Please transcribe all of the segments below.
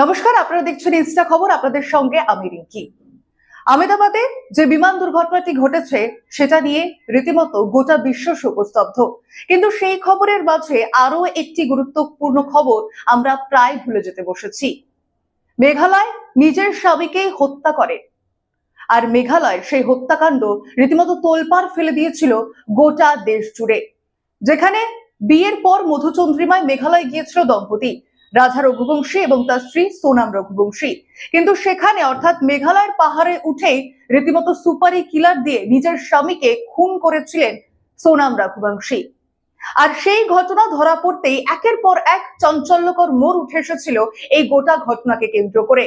নমস্কার, আপনারা দেখছেন ইনস্টা খবর, আপনাদের সঙ্গে আমি রিঙ্কি। আমেদাবাদে যে বিমান দুর্ঘটনাটি ঘটেছে, সেটা নিয়ে রীতিমতো গোটা বিশ্ব শোকস্তব্ধ। কিন্তু সেই খবরের মাঝে আরও একটি গুরুত্বপূর্ণ খবর আমরা প্রায় ভুলে যেতে বসেছি। মেঘালয় নিজের স্বামীকেই হত্যা করে। আর মেঘালয় সেই হত্যাকাণ্ড রীতিমতো তোলপাড় ফেলে দিয়েছিল গোটা দেশ জুড়ে। যেখানে বিয়ের পর মধুচন্দ্রিমায় মেঘালয় গিয়েছিল দম্পতি। রাজা রঘুবংশী এবং তার স্ত্রী সোনাম রঘুবংশী। কিন্তু সেখানে অর্থাৎ মেঘালয়ের পাহাড়ে উঠেই রীতিমতো সুপারি কিলার দিয়ে নিজের স্বামীকে খুন করেছিলেন সোনাম রঘুবংশী। আর সেই ঘটনা ধরা পড়তেই একের পর এক চঞ্চল্যকর মোড় উঠে এসেছিল এই গোটা ঘটনাকে কেন্দ্র করে।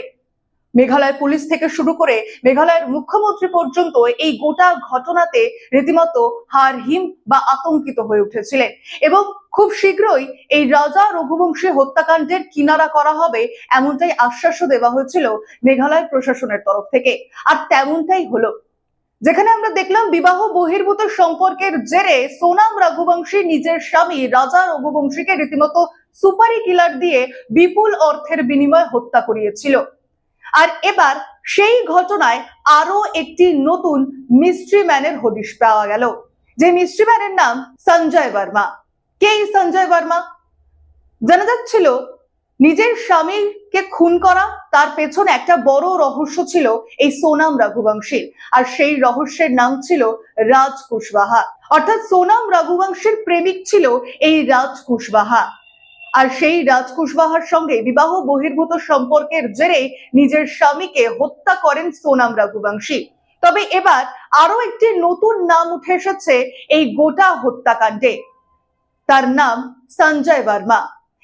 মেঘালয় পুলিশ থেকে শুরু করে মেঘালয়ের মুখ্যমন্ত্রী পর্যন্ত এই গোটা ঘটনাতে রীতিমতো হার হিম বা আতঙ্কিত হয়ে উঠেছিলেন। এবং খুব শীঘ্রই এই রাজা রঘুবংশী হত্যাকাণ্ডের কিনারা করা হবে এমনটাই আশ্বাসও দেওয়া হয়েছিল মেঘালয় প্রশাসনের তরফ থেকে। আর তেমনটাই হলো। যেখানে আমরা দেখলাম বিবাহ বহির্ভূত সম্পর্কের জেরে সোনাম রঘুবংশী নিজের স্বামী রাজা রঘুবংশীকে রীতিমতো সুপারি কিলার দিয়ে বিপুল অর্থের বিনিময়ে হত্যা করিয়েছিল। আর এবার সেই ঘটনায় আরও একটি নতুন মিস্ট্রি ম্যানের হদিশ পাওয়া গেল, যে মিস্ট্রি ম্যানের নাম সঞ্জয় বর্মা। কে সঞ্জয় বর্মা? জানা যাচ্ছিল নিজের স্বামীকে খুন করা, তার পেছনে একটা বড় রহস্য ছিল এই সোনাম রঘুবংশীর, আর সেই রহস্যের নাম ছিল রাজ কুশবাহা অর্থাৎ সোনাম রঘুবংশীর প্রেমিক ছিল এই রাজ কুশবাহা আর সেই রাজ কুশবাহার সঙ্গে বিবাহ বহির্ভূত সম্পর্কের জেরে নিজের স্বামীকে হত্যা করেন সোনাম রঘুবংশী। তবে এবার আরও একটি নতুন নাম উঠে এসেছে এই গোটা হত্যাকাণ্ডে। তার নাম সঞ্জয় বর্মা।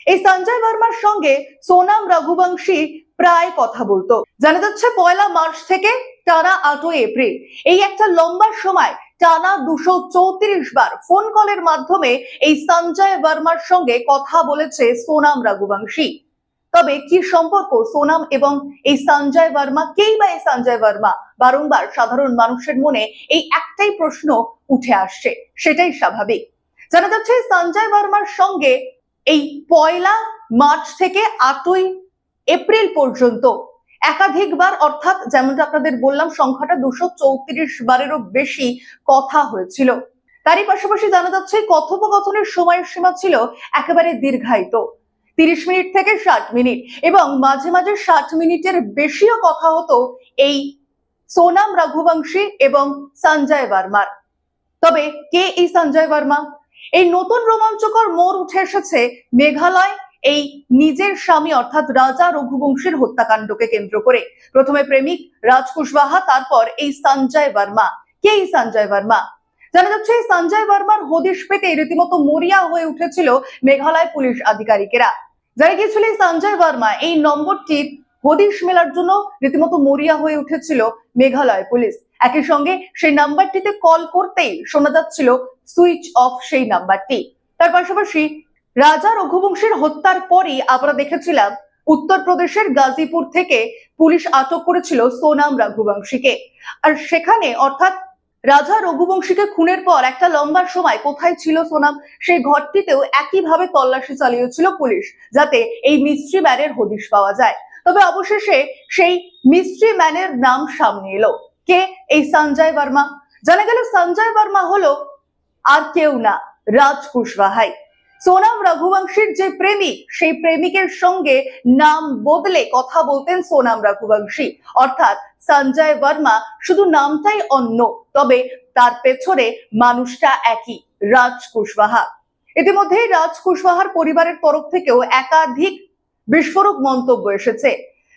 এই সঞ্জয় বর্মার সঙ্গে সোনাম রঘুবংশী প্রায় কথা বলতো। জানা যাচ্ছে পয়লা মার্চ থেকে টানা আটই এপ্রিল। এই একটা লম্বা সময় টানা দুশো চৌত্রিশ বার ফোন কলের মাধ্যমে এই সঞ্জয় বর্মার সঙ্গে কথা বলেছে সোনাম রঘুবংশী। তবে কি সম্পর্ক সোনাম এবং এই সঞ্জয় বর্মা? কেই বা এই সঞ্জয় বর্মা? বারংবার সাধারণ মানুষের মনে এই একটাই প্রশ্ন উঠে আসছে, সেটাই স্বাভাবিক। জানা যাচ্ছে সঞ্জয় বর্মার সঙ্গে এই পয়লা মার্চ থেকে আটই এপ্রিল পর্যন্ত একাধিকবার, অর্থাৎ যেমনটা আপনাদের বললাম, সংখ্যাটা দুশো চৌত্রিশ বারেরও বেশি কথা হয়েছিল। তারই পাশাপাশি জানা যাচ্ছে, কথোপকথনের সময়সীমা ছিল একেবারে দীর্ঘায়িত। তিরিশ মিনিট থেকে ষাট মিনিট এবং মাঝে মাঝে ষাট মিনিটের বেশিও কথা হতো এই সোনাম রঘুবংশী এবং সঞ্জয় বর্মার। তবে কে এই সঞ্জয় বর্মা? এই নতুন রোমাঞ্চকর মোড় উঠে এসেছে মেঘালয় এই নিজের স্বামী অর্থাৎ রাজা রঘুবংশের হত্যাকাণ্ডকে কেন্দ্র করে। প্রথমে প্রেমিক রাজ কুশওয়াহা তারপর এই সঞ্জয় বর্মা। কে এই সঞ্জয় বর্মা? জানা যাচ্ছে, এই সঞ্জয় বর্মার হদিশ পেতে রীতিমতো মরিয়া হয়ে উঠেছিল মেঘালয় পুলিশ আধিকারিকেরা। যারা গিয়েছিল, এই সঞ্জয় বর্মা এই নম্বরটির হদিশ মেলার জন্য রীতিমতো মরিয়া হয়ে উঠেছিল মেঘালয় পুলিশ। একই সঙ্গে সেই নাম্বারটিতে কল করতেই শোনা যাচ্ছিল, সুইচ অফ সেই নাম্বারটি। তার পাশাপাশি রাজা রঘুবংশীর হত্যার পরই আমরা দেখেছিলাম, উত্তরপ্রদেশের গাজীপুর থেকে পুলিশ আটক করেছিল সোনাম রঘুবংশীকে। আর সেখানে অর্থাৎ রাজা রঘুবংশীকে খুনের পর একটা লম্বা সময় কোথায় ছিল সোনাম, সেই ঘরটিতেও একইভাবে তল্লাশি চালিয়েছিল পুলিশ, যাতে এই মিস্ট্রি ম্যানের হদিশ পাওয়া যায়। তবে অবশেষে সেই মিস্ট্রি ম্যানের নাম সামনে এলো। কে? এই সঞ্জয় বর্মা। জানা গেল সঞ্জয় বর্মা হলো আর কেউ না রাজ কুশওয়াহাই সোনাম রঘুবংশীর যে প্রেমিক, সেই প্রেমিকের সঙ্গে নাম বদলে কথা বলতেন সোনাম রঘুবংশী। অর্থাৎ সঞ্জয় বর্মা শুধু নামটাই অন্য, তবে তার পেছনে মানুষটা একই, রাজ কুশওয়াহা। ইতিমধ্যেই রাজ কুশওয়াহার পরিবারের তরফ থেকেও একাধিক বিস্ফোরক মন্তব্য এসেছে।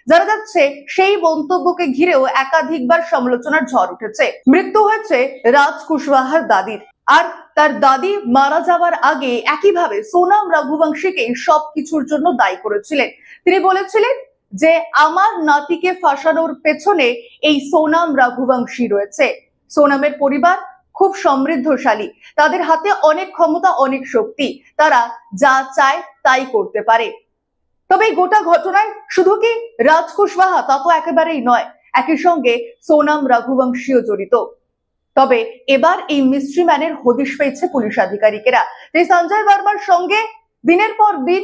জানা যাচ্ছে, সেই মন্তব্যকে ঘিরেও একাধিকবার সমালোচনার ঝড় উঠেছে। মৃত্যু হয়েছে রাজ কুশওয়াহার দাদির। আর তার দাদি মারা যাওয়ার আগে একইভাবে সোনাম রঘুবংশীকে সবকিছুর জন্য দায়ী করেছিলেন। তিনি বলেছিলেন যে, আমার নাতিকে ফাঁসানোর পেছনে এই সোনাম রঘুবংশী রয়েছে। সোনামের পরিবার খুব সমৃদ্ধশালী। তাদের হাতে অনেক ক্ষমতা, অনেক শক্তি। তারা যা চায় তাই করতে পারে। তবে গোটা ঘটনায় শুধু কি রাজ কুশওয়াহা তা তো একেবারেই নয়। একই সঙ্গে সোনাম রঘুবংশীও জড়িত। তবে এবার এই মিস্ট্রি ম্যানের হদিশ পেয়েছে পুলিশ আধিকারিকেরা। যে সঞ্জয় বর্মার সঙ্গে দিনের পর দিন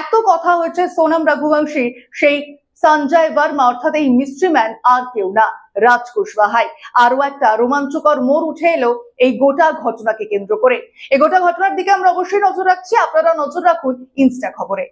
এত কথা হয়েছে সোনাম রঘুবংশী, সেই সঞ্জয় বর্মা, অর্থাৎ এই মিস্ট্রি ম্যান আর কেউ না রাজ কুশওয়াহাই আরও একটা রোমাঞ্চকর মোড় উঠে এলো এই গোটা ঘটনাকে কেন্দ্র করে। এই গোটা ঘটনার দিকে আমরা অবশ্যই নজর রাখছি। আপনারা নজর রাখুন ইনস্টা খবরে।